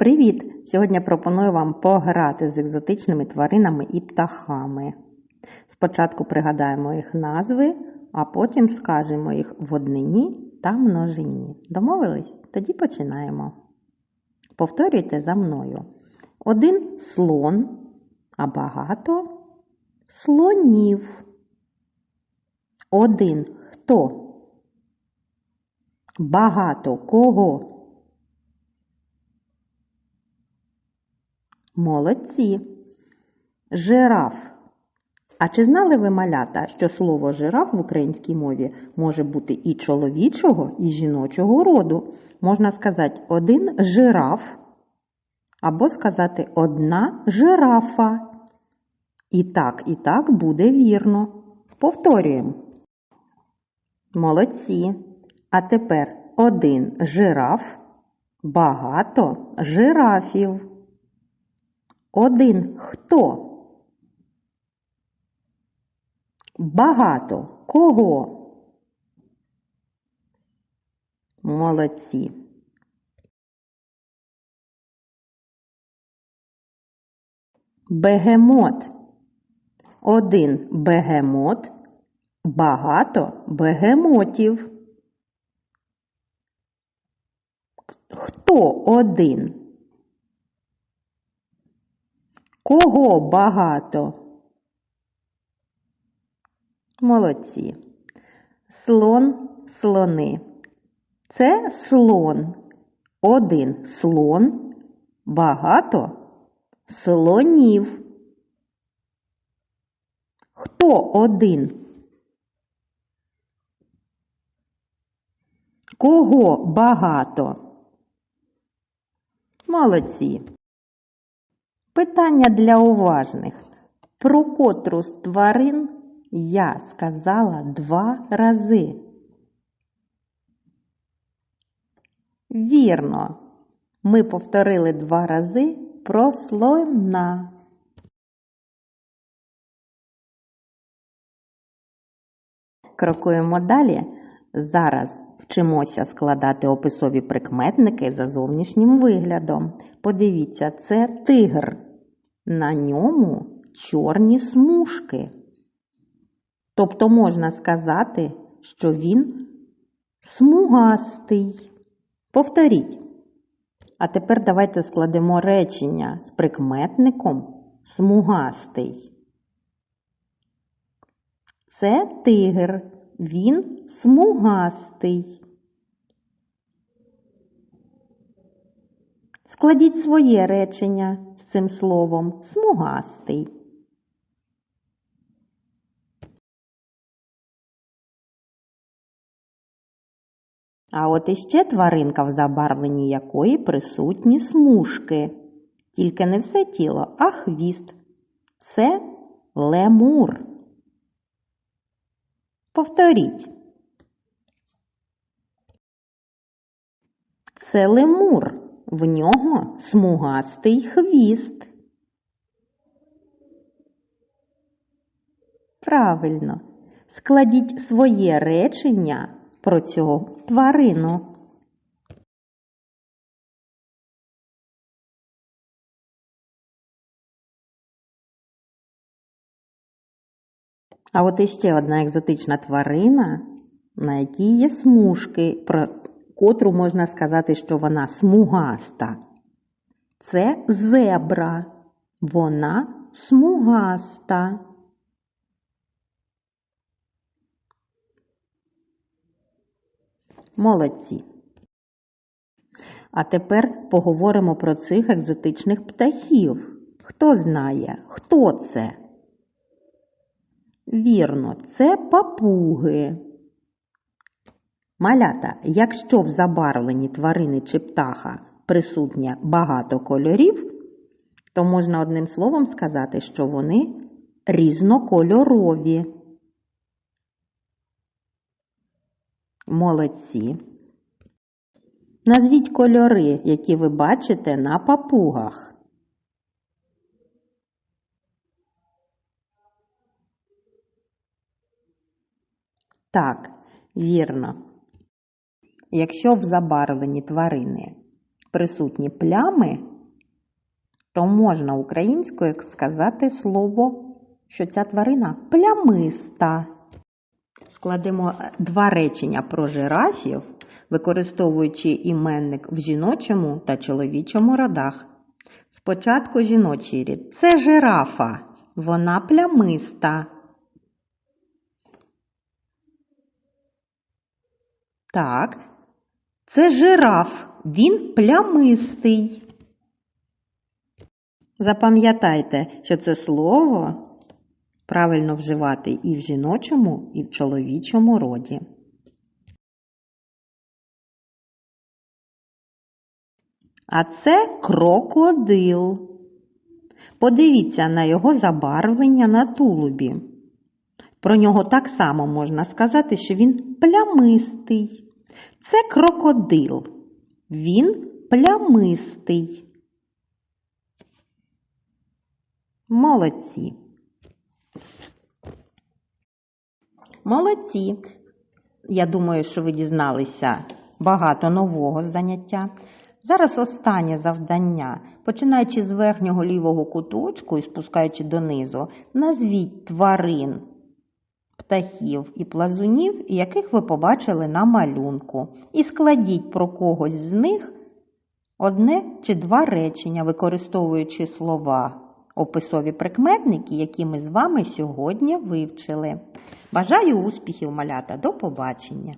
Привіт! Сьогодні пропоную вам пограти з екзотичними тваринами і птахами. Спочатку пригадаємо їх назви, а потім скажемо їх в однині та множині. Домовились? Тоді починаємо. Повторюйте за мною. Один слон, а багато слонів. Один хто? Багато кого? Молодці. Жираф. А чи знали ви малята, що слово жираф в українській мові може бути і чоловічого, і жіночого роду? Можна сказати один жираф, або сказати одна жирафа. І так, і так буде вірно. Повторюємо. Молодці. А тепер один жираф, багато жирафів. Один хто? Багато кого? Молодці. Бегемот. Один бегемот, багато бегемотів. Хто один? Кого багато? Молодці. Слон, слони. Це слон. Один слон, багато слонів. Хто один? Кого багато? Молодці. Питання для уважних. Про котру з тварин я сказала два рази. Вірно, ми повторили два рази про слона. Крокуємо далі. Зараз вчимося складати описові прикметники за зовнішнім виглядом. Подивіться, це тигр. На ньому чорні смужки. Тобто можна сказати, що він смугастий. Повторіть. А тепер давайте складемо речення з прикметником смугастий. Це тигр. Він смугастий. Складіть своє речення цим словом смугастий. А от іще тваринка, в забарвленні якої присутні смужки. Тільки не все тіло, а хвіст. Це лемур. Повторіть. Це лемур. В нього смугастий хвіст. Правильно. Складіть своє речення про цю тварину. А от іще одна екзотична тварина, на якій є смужки, про котру можна сказати, що вона смугаста. Це зебра. Вона смугаста. Молодці. А тепер поговоримо про цих екзотичних птахів. Хто знає, хто це? Вірно, це папуги. Малята, якщо в забарвленні тварини чи птаха присутнє багато кольорів, то можна одним словом сказати, що вони різнокольорові. Молодці. Назвіть кольори, які ви бачите на папугах. Так, вірно. Якщо в забарвленні тварини присутні плями, то можна українською сказати слово, що ця тварина плямиста. Складемо два речення про жирафів, використовуючи іменник в жіночому та чоловічому родах. Спочатку жіночий рід. Це жирафа. Вона плямиста. Так, це жираф. Він плямистий. Запам'ятайте, що це слово правильно вживати і в жіночому, і в чоловічому роді. А це крокодил. Подивіться на його забарвлення на тулубі. Про нього так само можна сказати, що він плямистий. Це крокодил. Він плямистий. Молодці. Молодці. Я думаю, що ви дізналися багато нового заняття. Зараз останнє завдання. Починаючи з верхнього лівого куточку і спускаючи донизу, назвіть тварин, птахів і плазунів, яких ви побачили на малюнку, і складіть про когось з них одне чи два речення, використовуючи слова, описові прикметники, які ми з вами сьогодні вивчили. Бажаю успіхів, малята! До побачення!